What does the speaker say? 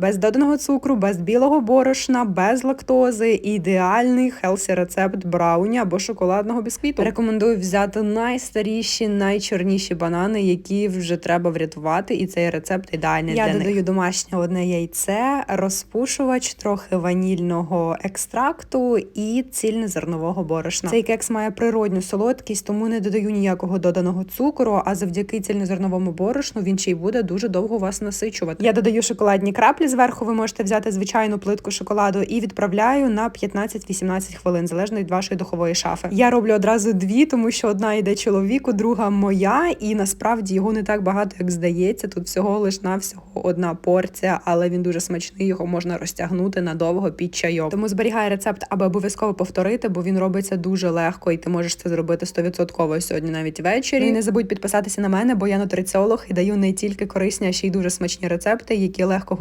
Без доданого цукру, без білого борошна, без лактози. Ідеальний хелсі рецепт брауні або шоколадного бісквіту. Рекомендую взяти найстаріші, найчорніші банани, які вже треба врятувати, і цей рецепт ідеальний Я для додаю них. домашнє одне яйце, розпушувач, трохи ванільного екстракту і цільнозернового борошна. Цей кекс має природню солодкість, тому не додаю ніякого доданого цукру. А завдяки цільнозерновому борошну він ще й буде дуже довго вас насичувати. Я додаю шоколадні краплі зверху. Ви можете взяти звичайну плитку шоколаду і відправляю на 15-18 хвилин, залежно від вашої духової шафи. Я роблю одразу дві, тому що одна йде чоловіку, друга моя, і насправді його не так багато, як здається. Тут всього лиш навсього одна порція, але він дуже смачний. Його можна розтягнути надовго під чайок. Тому зберігай рецепт, аби обов'язково повторити, бо він робиться дуже легко, і ти можеш це зробити 100% сьогодні, навіть ввечері. І не забудь підписатися на мене, бо я нутриціолог і даю не тільки корисні, а ще й дуже смачні рецепти, які легко